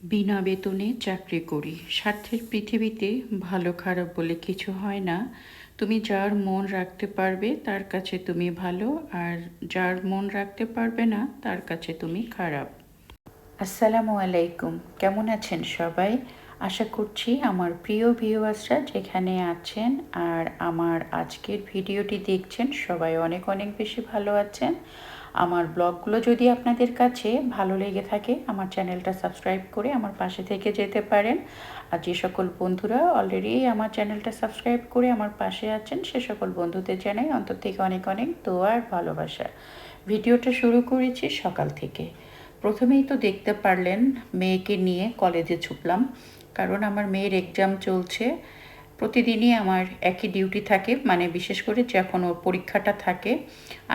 বিনা বেতনে চাকরি করি। স্বার্থের পৃথিবীতে ভালো খারাপ বলে কিছু হয় না। তুমি যার মন রাখতে পারবে, তার কাছে তুমি ভালো, আর যার মন রাখতে পারবে না, তার কাছে তুমি খারাপ। আসসালামু আলাইকুম। কেমন আছেন সবাই? আশা করছি আমার প্রিয় ভিউয়ার্সরা যেখানে আছেন আর আমার আজকের ভিডিওটি দেখছেন, সবাই অনেক অনেক বেশি ভালো আছেন। আমার ব্লগগুলো যদি আপনাদের কাছে ভালো লেগে থাকে, আমার চ্যানেলটা সাবস্ক্রাইব করে আমার পাশে থেকে যেতে পারেন। আর যে সকল বন্ধুরা অলরেডি আমার চ্যানেলটা সাবস্ক্রাইব করে আমার পাশে আছেন, সে সকল বন্ধুদের জানাই অন্তর থেকে অনেক অনেক দোয়া আর ভালোবাসা। ভিডিওটা শুরু করেছি সকাল থেকে। প্রথমেই তো দেখতে পারলেন, মেয়েকে নিয়ে কলেজে ছুটলাম। কারণ আমার মেয়ের এক্সাম চলছে। প্রতিদিনই আমার একই ডিউটি থাকে মানে বিশেষ করে যখন ওর পরীক্ষাটা থাকে,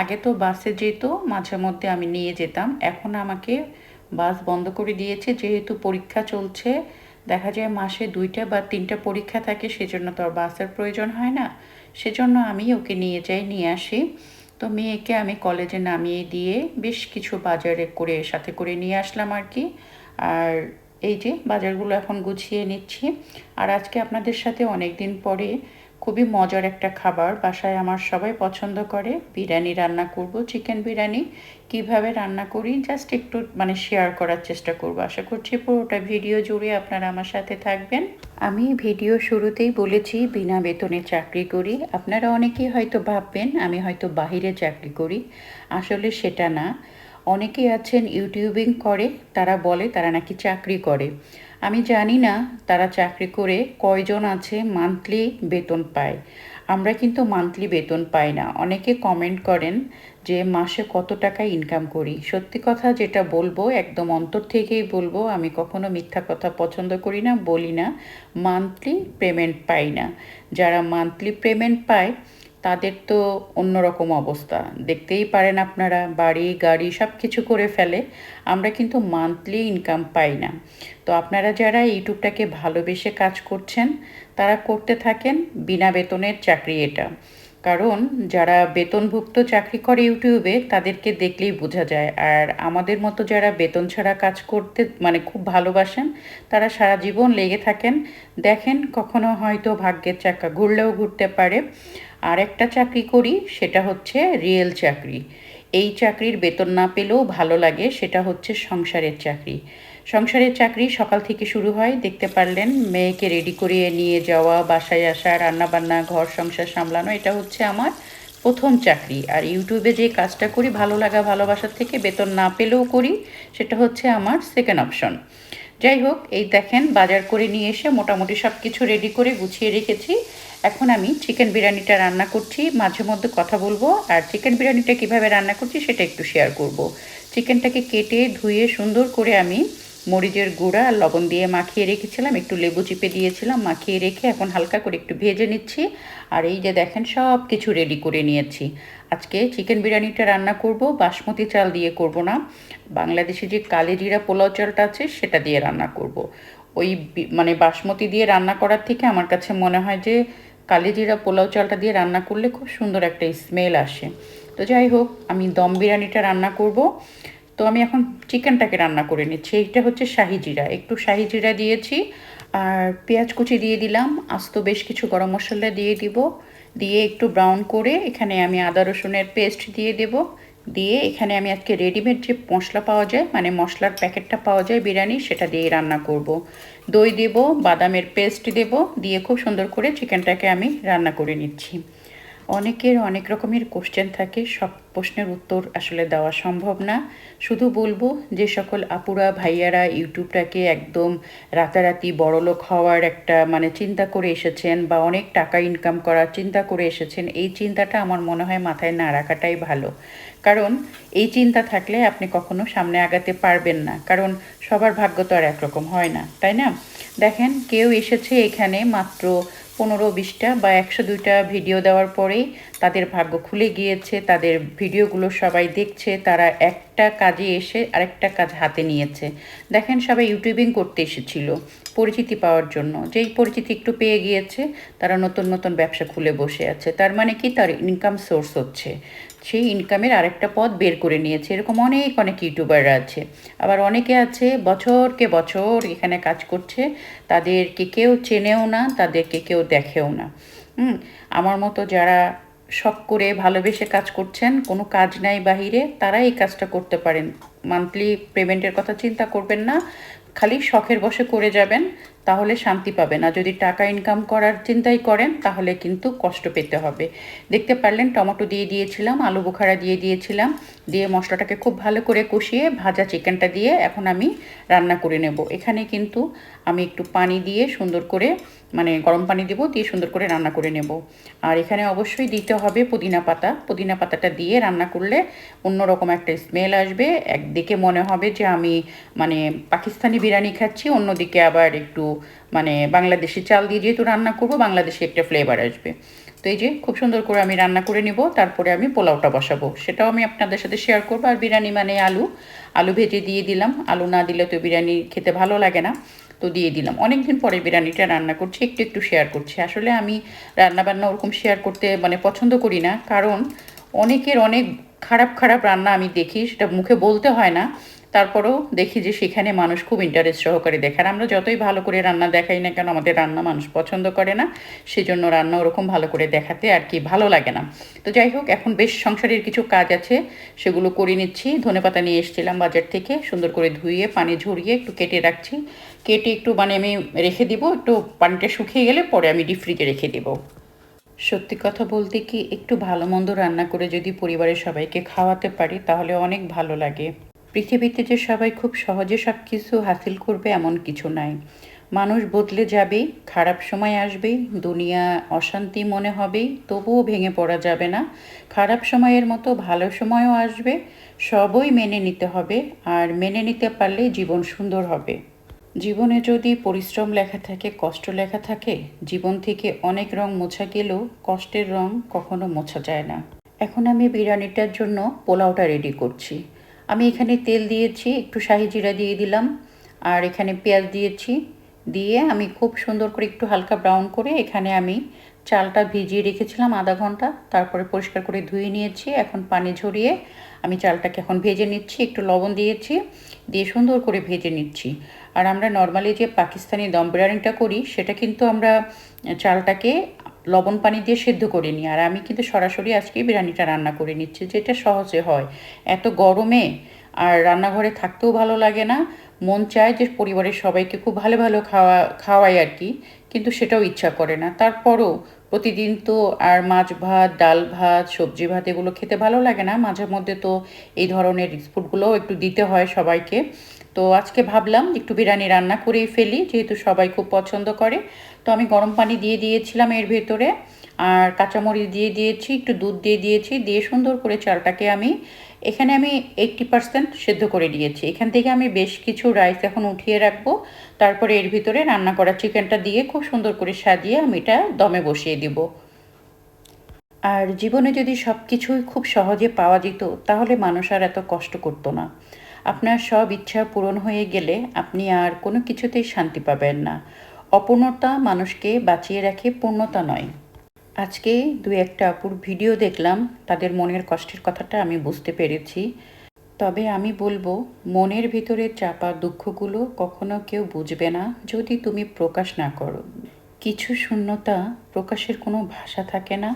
আগে তো বাসে যেত, মাঝে মধ্যে আমি নিয়ে যেতাম। এখন আমাকে বাস বন্ধ করে দিয়েছে, যেহেতু পরীক্ষা চলছে, দেখা যায় মাসে দুইটা বা তিনটা পরীক্ষা থাকে, সেজন্য তো আর বাসের প্রয়োজন হয় না। সেজন্য আমি ওকে নিয়ে যাই, নিয়ে আসি। তো মেয়েকে আমি কলেজে নামিয়ে দিয়ে বেশ কিছু বাজারে করে, সাথে করে নিয়ে আসলাম আর কি। আর এই যে বাজারগুলো এখন গুছিয়ে নিচ্ছি। আর আজকে আপনাদের সাথে অনেক দিন পরে খুবই মজার একটা খাবার বাসায় আমার সবাই পছন্দ করে। বিরিয়ানি রান্না করব, চিকেন বিরিয়ানি। কীভাবে রান্না করি জাস্ট একটু মানে শেয়ার করার চেষ্টা করব। আশা করছি পুরোটা ভিডিও জুড়ে আপনারা আমার সাথে থাকবেন। আমি ভিডিও শুরুতেই বলেছি, বিনা বেতনে চাকরি করি। আপনারা অনেকেই হয়তো ভাববেন, আমি হয়তো বাহিরে চাকরি করি। আসলে সেটা না। অনেকেই আছেন ইউটিউবিং করে, তারা বলে তারা নাকি চাকরি করে। আমি জানি না তারা চাকরি করে কয়জন আছে মান্থলি বেতন পায়। আমরা কিন্তু মান্থলি বেতন পাই না। অনেকে কমেন্ট করেন যে মাসে কত টাকা ইনকাম করি। সত্যি কথা যেটা বলব, একদম অন্তর থেকেই বলব, আমি কখনো মিথ্যা কথা পছন্দ করি না, বলি না। মান্থলি পেমেন্ট পাই না। যারা মান্থলি পেমেন্ট পায় তাদের তো অন্যরকম অবস্থা। দেখতেই পারেন আপনারা, বাড়ি, গাড়ি সব কিছু করে ফেলে, আমরা কিন্তু মান্থলি ইনকাম পাই না। তো আপনারা যারা ইউটিউবটাকে ভালোবেসে কাজ করছেন, তারা করতে থাকেন বিনা বেতনের চাকরি এটা। কারণ যারা বেতনভুক্ত চাকরি করে ইউটিউবে, তাদেরকে দেখলেই বোঝা যায়। আর আমাদের মতো যারা বেতন ছাড়া কাজ করতে মানে খুব ভালোবাসেন, তারা সারা জীবন লেগে থাকেন। দেখেন, কখনো হয়তো ভাগ্যের চাকা ঘুরলেও ঘুরতে পারে। আর একটা চাকরি করি, সেটা হচ্ছে রিয়েল চাকরি। এই চাকরির বেতন না পেলেও ভালো লাগে, সেটা হচ্ছে সংসারের চাকরি। সংসারের চাকরি সকাল থেকে শুরু হয়। দেখতে পারলেন, মেয়েকে রেডি করিয়ে নিয়ে যাওয়া, বাসায় আসা, রান্নাবান্না, ঘর সংসার সামলানো, এটা হচ্ছে আমার প্রথম চাকরি। আর ইউটিউবে যে কাজটা করি, ভালো লাগা, ভালোবাসার থেকে বেতন না পেলেও করি, সেটা হচ্ছে আমার সেকেন্ড অপশন যাই হোক, এই দেখেন, বাজার করে নিয়ে এসে মোটামুটি সব কিছু রেডি করে গুছিয়ে রেখেছি। এখন আমি চিকেন বিরিয়ানিটা রান্না করছি, মাঝে মধ্যে কথা বলব। আর চিকেন বিরিয়ানিটা কীভাবে রান্না করছি, সেটা একটু শেয়ার করব। চিকেনটাকে কেটে, ধুয়ে, সুন্দর করে আমি মরিচের গুঁড়া আর লবণ দিয়ে মাখিয়ে রেখেছিলাম। একটু লেবু চিপে দিয়েছিলাম, মাখিয়ে রেখে এখন হালকা করে একটু ভেজে নিচ্ছি। আর এই যে দেখেন সব কিছু রেডি করে নিয়েছি। আজকে চিকেন বিরিয়ানিটা রান্না করব, বাসমতি চাল দিয়ে করব না। বাংলাদেশে যে কালেজিরা পোলাও চালটা আছে, সেটা দিয়ে রান্না করব। ওই মানে বাসমতি দিয়ে রান্না করার থেকে আমার কাছে মনে হয় যে কালিজিরা পোলাও চালটা দিয়ে রান্না করলে খুব সুন্দর একটা স্মেল আসে। তো যাই হোক, আমি দম বিরিয়ানিটা রান্না করব। তো আমি এখন চিকেনটাকে রান্না করে নিচ্ছি। এইটা হচ্ছে শাহি জিরা। একটু শাহি জিরা দিয়েছি আর পেঁয়াজ কুচি দিয়ে দিলাম। আস্ত বেশ কিছু গরম মশলা দিয়ে দিব। দিয়ে একটু ব্রাউন করে এখানে আমি আদা রসুনের পেস্ট দিয়ে দেব। দিয়ে এখানে আমি আজকে রেডিমেড যে মশলা পাওয়া যায় মানে মশলার প্যাকেটটা পাওয়া যায় বিরিয়ানি, সেটা দিয়ে রান্না করব। দই দেব, বাদামের পেস্ট দেব। দিয়ে খুব সুন্দর করে চিকেনটাকে আমি রান্না করে নিচ্ছি। অনেকের অনেক রকমের কোশ্চেন থাকে। সব প্রশ্নের উত্তর আসলে দেওয়া সম্ভব না। শুধু বলব যে, সকল আপুরা, ভাইয়ারা, ইউটিউবটাকে একদম রাতারাতি বড়লোক হওয়ার একটা মানে চিন্তা করে এসেছেন বা অনেক টাকা ইনকাম করার চিন্তা করে এসেছেন, এই চিন্তাটা আমার মনে হয় মাথায় না রাখাটাই ভালো। কারণ এই চিন্তা থাকলে আপনি কখনো সামনে আগাতে পারবেন না। কারণ সবার ভাগ্য তো আর একরকম হয় না, তাই না? দেখেন, কেউ এসেছে এখানে মাত্র পনেরো বিশটা বা একশো দুইটা ভিডিও দেওয়ার পরেই তাদের ভাগ্য খুলে গিয়েছে, তাদের ভিডিওগুলো সবাই দেখছে, তারা একটা কাজে এসে আরেকটা কাজ হাতে নিয়েছে। দেখেন সবাই ইউটিউবিং করতে এসেছিল পরিচিতি পাওয়ার জন্য। যেই পরিচিতি একটু পেয়ে গিয়েছে, তারা নতুন নতুন ব্যবসা খুলে বসে আছে। তার মানে কি? তার ইনকাম সোর্স হচ্ছে। সেই ইনকামের আরেকটা পথ বের করে নিয়েছে। এরকম অনেক অনেক ইউটিউবাররা আছে। আবার অনেকে আছে, বছরকে বছর এখানে কাজ করছে, তাদেরকে কেউ চেনেও না, তাদেরকে কেউ দেখেও না। আমার মতো যারা শখ করে ভালোবেসে কাজ করছেন কোনো কাজ নাই বাহিরে তারা এই কাজটা করতে পারেন। মান্থলি পেমেন্টের কথা চিন্তা করবেন না। খালি শখের বসে করে যাবেন, তাহলে শান্তি পাবেন। আর যদি টাকা ইনকাম করার চিন্তাই করেন, তাহলে কিন্তু কষ্ট পেতে হবে। দেখতে পারলেন, টমেটো দিয়ে দিয়েছিলাম, আলু বোখারা দিয়ে দিয়েছিলাম। দিয়ে মশলাটাকে খুব ভালো করে কষিয়ে ভাজা চিকেনটা দিয়ে এখন আমি রান্না করে নেব। এখানে কিন্তু আমি একটু পানি দিয়ে সুন্দর করে মানে গরম পানি দিব, দিয়ে সুন্দর করে রান্না করে নেব। আর এখানে অবশ্যই দিতে হবে পুদিনা পাতা। পুদিনা পাতাটা দিয়ে রান্না করলে অন্যরকম একটা স্মেল আসবে একদিকে মনে হবে যে আমি মানে পাকিস্তানি বিরিয়ানি খাচ্ছি, অন্যদিকে আবার একটু মানে বাংলাদেশি চাল দিয়ে যেহেতু রান্না করব, বাংলাদেশি একটা ফ্লেভার আসবে। তো এই যে খুব সুন্দর করে আমি রান্না করে নিব, তারপরে আমি পোলাওটা বসাবো। সেটাও আমি আপনাদের সাথে শেয়ার করব। আর বিরিয়ানি মানে আলু আলু ভেজে দিয়ে দিলাম। আলু না দিলে তো বিরিয়ানি খেতে ভালো লাগে না, তো দিয়ে দিলাম। অনেক দিন পরে বিরিয়ানিটা রান্না করছি, একটু একটু শেয়ার করছি। আসলে আমি রান্নাবান্না ওরকম শেয়ার করতে মানে পছন্দ করি না, কারণ অনেকের অনেক খারাপ খারাপ রান্না আমি দেখি, সেটা মুখে বলতে হয় না। তারপরেও দেখি যে সেখানে মানুষ খুব ইন্টারেস্ট সহকারে দেখে। আর আমরা যতই ভালো করে রান্না দেখাই না কেন, আমাদের রান্না মানুষ পছন্দ করে না। সেজন্য রান্না ওরকম ভালো করে দেখাতে আর কি ভালো লাগে না। তো যাই হোক, এখন বেশ সংসারের কিছু কাজ আছে, সেগুলো করে নিচ্ছি। ধনে পাতা নিয়ে এসেছিলাম বাজার থেকে, সুন্দর করে ধুয়ে, পানি ঝরিয়ে একটু কেটে রাখছি। কেটে একটু মানে আমি রেখে দিব, একটু পানিটা শুকিয়ে গেলে পরে আমি ডিপ ফ্রিজে রেখে দেবো। সত্যি কথা বলতে কি একটু ভালো মন্দ রান্না করে যদি পরিবারের সবাইকে খাওয়াতে পারি, তাহলে অনেক ভালো লাগে। পৃথিবীতে যে সবাই খুব সহজে সব কিছু হাসিল করবে এমন কিছু নাই। মানুষ বদলে যাবেই, খারাপ সময় আসবেই, দুনিয়া অশান্তি মনে হবেই, তবুও ভেঙে পড়া যাবে না। খারাপ সময়ের মতো ভালো সময়ও আসবে, সবই মেনে নিতে হবে, আর মেনে নিতে পারলে জীবন সুন্দর হবে। জীবনে যদি পরিশ্রম লেখা থাকে, কষ্ট লেখা থাকে, জীবন থেকে অনেক রং মোছা গেলেও কষ্টের রং কখনো মোছা যায় না। এখন আমি বিরিয়ানিটার জন্য পোলাওটা রেডি করছি। আমি এখানে তেল দিয়েছি, একটু শাহি জিরা দিয়ে দিলাম, আর এখানে পেঁয়াজ দিয়েছি। দিয়ে আমি খুব সুন্দর করে একটু হালকা ব্রাউন করে এখানে আমি চালটা ভিজিয়ে রেখেছিলাম আধা ঘণ্টা, তারপরে পরিষ্কার করে ধুয়ে নিয়েছি। এখন পানি ঝরিয়ে আমি চালটাকে এখন ভেজে নিচ্ছি, একটু লবণ দিয়েছি, দিয়ে সুন্দর করে ভেজে নিচ্ছি। আর আমরা নর্মালি যে পাকিস্তানি দম বিরিয়ানিটা করি, সেটা কিন্তু আমরা চালটাকে লবণ পানি দিয়ে সেদ্ধ করে নিই। আর আমি কিন্তু সরাসরি আজকে বিরিয়ানিটা রান্না করে নিচ্ছি, যেটা সহজে হয়। এত গরমে আর রান্নাঘরে থাকতেও ভালো লাগে না। মন চায় যে পরিবারের সবাইকে খুব ভালো ভালো খাওয়া, খাওয়াই আর কি, কিন্তু সেটাও ইচ্ছা করে না। তারপরও প্রতিদিন তো আর মাছ ভাত, ডাল ভাত, সবজি ভাত এগুলো খেতে ভালো লাগে না। মাঝে মধ্যে তো এই ধরনের ফুডগুলোও একটু দিতে হয় সবাইকে। তো আজকে ভাবলাম একটু বিরিয়ানি রান্না করেই ফেলি, যেহেতু সবাই খুব পছন্দ করে। তো আমি গরম পানি দিয়ে দিয়েছিলাম এর ভেতরে, আর কাঁচামরিচ দিয়ে দিয়েছি, একটু দুধ দিয়ে দিয়েছি, দিয়ে সুন্দর করে চালটাকে আমি এখানে আমি এইটটি পার্সেন্ট সেদ্ধ করে দিয়েছি এখান থেকে আমি বেশ কিছু রাইস এখন উঠিয়ে রাখব, তারপরে এর ভিতরে রান্না করা চিকেনটা দিয়ে খুব সুন্দর করে সাজিয়ে আমি এটা দমে বসিয়ে দিব। আর জীবনে যদি সব কিছুই খুব সহজে পাওয়া যেত, তাহলে মানুষ আর এত কষ্ট করতো না। আপনার সব ইচ্ছা পূরণ হয়ে গেলে আপনি আর কোনো কিছুতেই শান্তি পাবেন না। অপূর্ণতা মানুষকে বাঁচিয়ে রাখে পূর্ণতা নয়। আজকে দু একটা আপুর ভিডিও দেখলাম, তাদের মনের কষ্টের কথাটা আমি বুঝতে পেরেছি। তবে আমি বলব, মনের ভিতরে চাপা দুঃখগুলো কখনো কেউ বুঝবে না যদি তুমি প্রকাশ না করো। কিছু শূন্যতা প্রকাশের কোনো ভাষা থাকে না।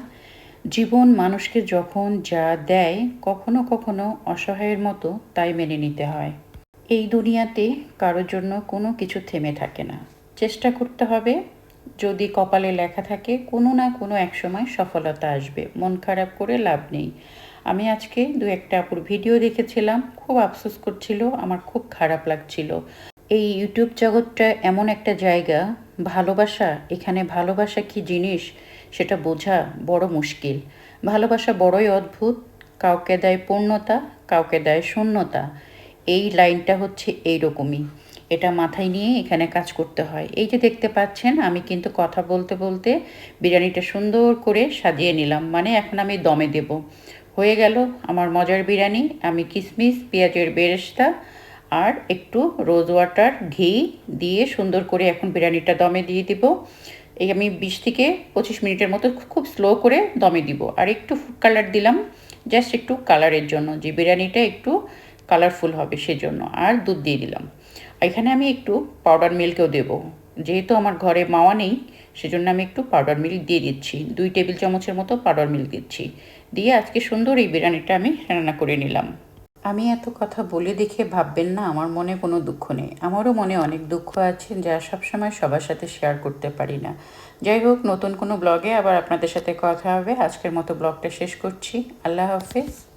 জীবন মানুষকে যখন যা দেয়, কখনো কখনো অসহায়ের মতো তাই মেনে নিতে হয়। এই দুনিয়াতে কারোর জন্য কোনো কিছু থেমে থাকে না। চেষ্টা করতে হবে, যদি কপালে লেখা থাকে, কোনো না কোনো এক সময় সফলতা আসবে। মন খারাপ করে লাভ নেই। আমি আজকে দু একটা আপুর ভিডিও দেখেছিলাম, খুব আফসোস করছিল, আমার খুব খারাপ লাগছিল। এই ইউটিউব জগৎটা এমন একটা জায়গা, ভালোবাসা, এখানে ভালোবাসা কি জিনিস? সেটা বোঝা বড় মুশকিল। ভালোবাসা বড়ই অদ্ভুত, কাউকে দেয় পূর্ণতা, কাউকে দেয় শূন্যতা। এই লাইনটা হচ্ছে এই রকমই এটা মাথায় নিয়ে এখানে কাজ করতে হয়। এই যে দেখতে পাচ্ছেন, আমি কিন্তু কথা বলতে বলতে বিরিয়ানিটা সুন্দর করে সাজিয়ে নিলাম। মানে এখন আমি দমে দেব। হয়ে গেল আমার মজার বিরিয়ানি। আমি কিশমিশ পেঁয়াজের বেরেস্তা আর একটু রোজ ওয়াটার ঘি দিয়ে সুন্দর করে এখন বিরিয়ানিটা দমে দিয়ে দিব। এই আমি বিশ থেকে পঁচিশ মিনিটের মতো খুব স্লো করে দমে দিব। আর একটু ফুড কালার দিলাম জাস্ট একটু কালারের জন্য। যে বিরিয়ানিটা একটু কালারফুল হবে সেজন্য। আর দুধ দিয়ে দিলাম। এখানে আমি একটু পাউডার মিল্কও দেবো। যেহেতু আমার ঘরে মাওয়া নেই, সেজন্য আমি একটু পাউডার মিল্ক দিয়ে দিচ্ছি। দুই টেবিল চামচের মতো পাউডার মিল্ক দিচ্ছি। দিয়ে আজকে সুন্দর এই বিরিয়ানিটা আমি রান্না করে নিলাম। আমি এত কথা বলে দেখে ভাববেন না, আমার মনে কোনো দুঃখ নেই। আমারও মনে অনেক দুঃখ আছে যা সবসময় সবার সাথে শেয়ার করতে পারি না। যাই হোক, নতুন কোনো ব্লগে আবার আপনাদের সাথে কথা হবে। আজকের মতো ব্লগটা শেষ করছি। আল্লাহ হাফেজ।